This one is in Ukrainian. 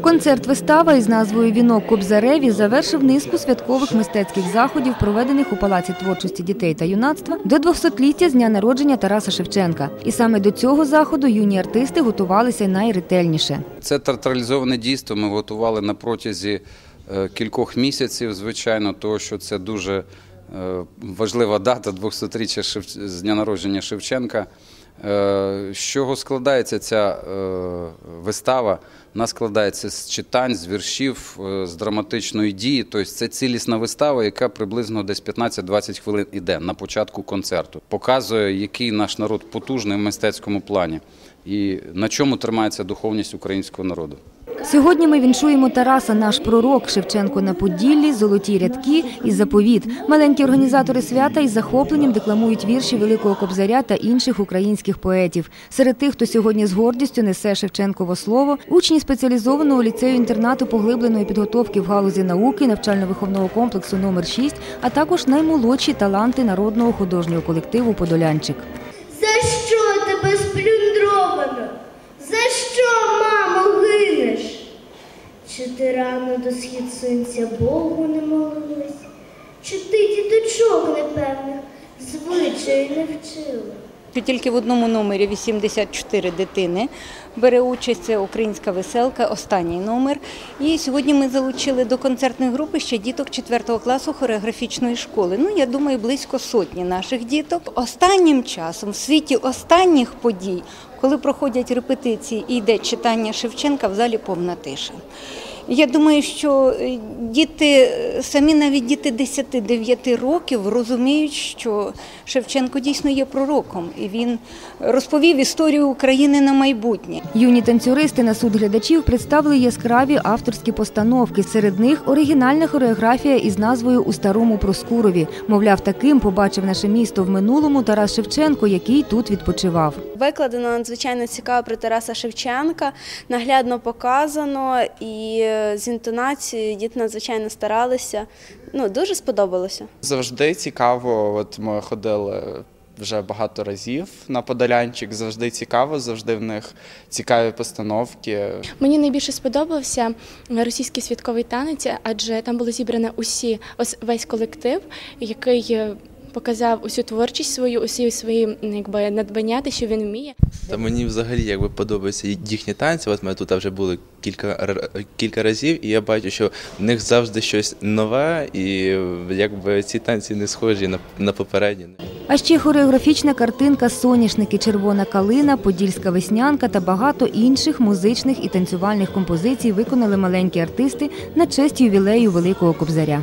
Концерт вистава із назвою Вінок Кобзареві завершив низку святкових мистецьких заходів, проведених у Палаці творчості дітей та юнацтва до 200-ліття з дня народження Тараса Шевченка. І саме до цього заходу юні артисти готувалися найретельніше. Це театралізоване дійство. Ми готували на протязі е, кількох місяців, звичайно, тому що це дуже е, важлива дата 200-річчя з дня народження Шевченка. Е, З чого складається ця е, вистава? Вона складається з читань, з віршів, е, з драматичної дії. Тобто це цілісна вистава, яка приблизно десь 15-20 хвилин іде на початку концерту. Показує, який наш народ потужний в мистецькому плані і на чому тримається духовність українського народу. Сьогодні ми віншуємо Тараса, наш пророк, Шевченко на Поділлі, золоті рядки і заповіт. Маленькі організатори свята із захопленням декламують вірші Великого Кобзаря та інших українських поетів. Серед тих, хто сьогодні з гордістю несе Шевченково слово, учні спеціалізованого ліцею інтернату поглибленої підготовки в галузі науки навчально-виховного комплексу номер 6 а також наймолодші таланти народного художнього колективу Подолянчик. Чи ти рано до схід сонця Богу не молилась? Чи ти діточок непевних звичаю не вчила? Тільки в одному номері 84 дитини бере участь. Це українська веселка, останній номер. І сьогодні ми залучили до концертної групи ще діток 4 класу хореографічної школи. Ну, я думаю, близько сотні наших діток. Останнім часом, в світі останніх подій, коли проходять репетиції і йде читання Шевченка, в залі повна тиша. Я думаю, що е, діти, самі навіть діти 10-9 років розуміють, що Шевченко дійсно є пророком, і він розповів історію України на майбутнє. Юні танцюристи на суд глядачів представили яскраві авторські постановки. Серед них оригінальна хореографія із назвою У старому Проскурові. Мовляв, таким побачив наше місто в минулому Тарас Шевченко, який тут відпочивав. Викладено надзвичайно цікаво про Тараса Шевченка, наглядно показано і з інтонацією діти надзвичайно старалися. Ну, дуже сподобалося. Завжди цікаво. От ми ходили вже багато разів на Подолянчик. Завжди цікаво, завжди в них цікаві постановки. Мені найбільше сподобався російський святковий танець, адже там було зібрано усі ось весь колектив, який е, показав усю творчість свою, усі свої якби надбання, те, що він вміє. Та мені взагалі якби подобаються їхні танці. От ми тут вже були кілька кілька разів, і я бачу, що в них завжди щось нове, і якби ці танці не схожі на, на попередні. А ще хореографічна картинка Соняшники, Червона калина, Подільська веснянка та багато інших музичних і танцювальних композицій виконали маленькі артисти на честь ювілею Великого Кобзаря.